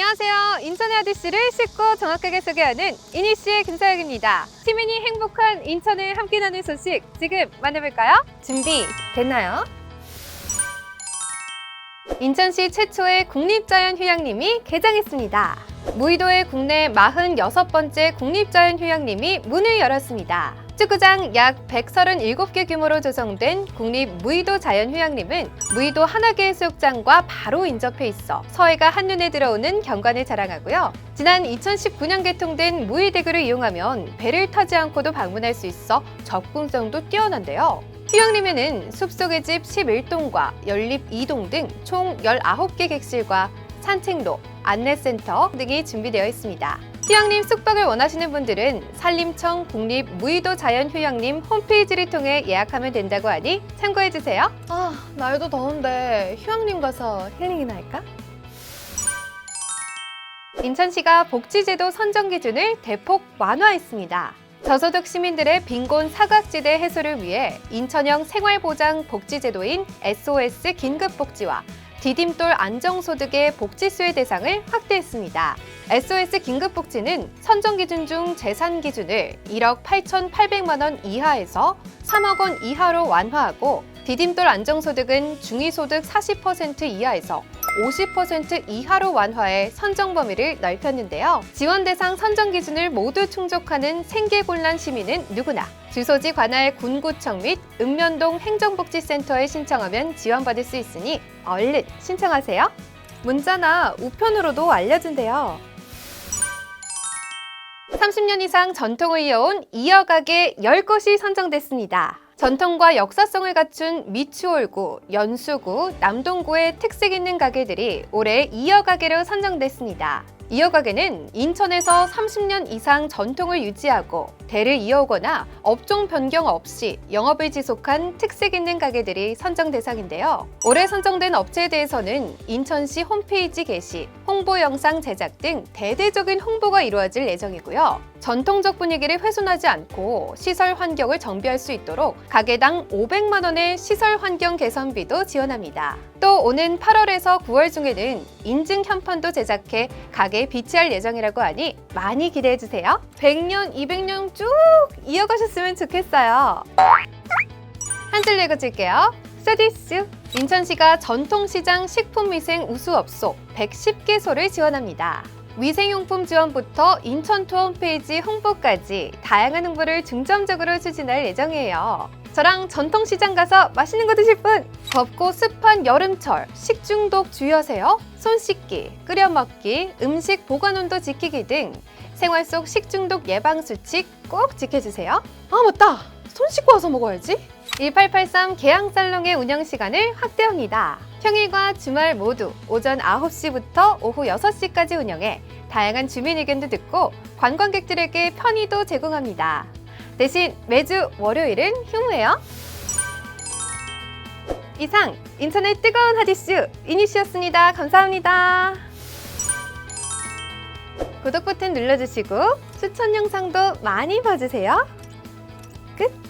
안녕하세요. 인천의 아디씨를 쉽고 정확하게 소개하는 이니씨의 김서영입니다. 시민이 행복한 인천을 함께 나눌 소식 지금 만나볼까요? 준비 됐나요? 인천시 최초의 국립자연휴양림이 개장했습니다. 무의도의 국내 46번째 국립자연휴양림이 문을 열었습니다. 축구장 약 137개 규모로 조성된 국립 무의도 자연휴양림은 무의도 한화계 해수욕장과 바로 인접해 있어 서해가 한눈에 들어오는 경관을 자랑하고요. 지난 2019년 개통된 무의대교를 이용하면 배를 타지 않고도 방문할 수 있어 접근성도 뛰어난데요. 휴양림에는 숲속의 집 11동과 연립 2동 등 총 19개 객실과 산책로, 안내센터 등이 준비되어 있습니다. 휴양림 숙박을 원하시는 분들은 산림청 국립 무의도 자연휴양림 홈페이지를 통해 예약하면 된다고 하니 참고해주세요. 아, 날도 더운데 휴양림 가서 힐링이나 할까? 인천시가 복지제도 선정 기준을 대폭 완화했습니다. 저소득 시민들의 빈곤 사각지대 해소를 위해 인천형 생활보장 복지제도인 SOS 긴급복지와 디딤돌 안정소득의 복지수혜 대상을 확대했습니다. SOS 긴급복지는 선정 기준 중 재산 기준을 1억 8,800만 원 이하에서 3억 원 이하로 완화하고 디딤돌 안정소득은 중위소득 40% 이하에서 50% 이하로 완화해 선정 범위를 넓혔는데요. 지원 대상 선정 기준을 모두 충족하는 생계곤란 시민은 누구나 주소지 관할 군구청 및 읍면동 행정복지센터에 신청하면 지원받을 수 있으니 얼른 신청하세요. 문자나 우편으로도 알려준대요. 30년 이상 전통을 이어온 이어가게 10곳이 선정됐습니다. 전통과 역사성을 갖춘 미추홀구, 연수구, 남동구의 특색 있는 가게들이 올해 이어가게로 선정됐습니다. 이어가게는 인천에서 30년 이상 전통을 유지하고 대를 이어오거나 업종 변경 없이 영업을 지속한 특색 있는 가게들이 선정 대상인데요. 올해 선정된 업체에 대해서는 인천시 홈페이지 게시, 홍보 영상 제작 등 대대적인 홍보가 이루어질 예정이고요. 전통적 분위기를 훼손하지 않고 시설 환경을 정비할 수 있도록 가게당 500만 원의 시설 환경 개선비도 지원합니다. 또 오는 8월에서 9월 중에는 인증 현판도 제작해 가게에 비치할 예정이라고 하니 많이 기대해 주세요. 100년, 200년 쭉 이어가셨으면 좋겠어요. 한 줄 읽어줄게요. 스디스 인천시가 전통시장 식품위생 우수업소 110개소를 지원합니다. 위생용품 지원부터 인천 투어 홈페이지 홍보까지 다양한 홍보를 중점적으로 추진할 예정이에요. 저랑 전통시장 가서 맛있는 거 드실 분! 덥고 습한 여름철 식중독 주의하세요. 손 씻기, 끓여 먹기, 음식 보관 온도 지키기 등 생활 속 식중독 예방 수칙 꼭 지켜주세요. 아 맞다! 손 씻고 와서 먹어야지. 1883 개양살롱의 운영 시간을 확대합니다. 평일과 주말 모두 오전 9시부터 오후 6시까지 운영해 다양한 주민 의견도 듣고 관광객들에게 편의도 제공합니다. 대신 매주 월요일은 휴무예요. 이상 인천의 뜨거운 하디슈 이니씨였습니다. 감사합니다. 구독 버튼 눌러주시고 추천 영상도 많이 봐주세요. 끝!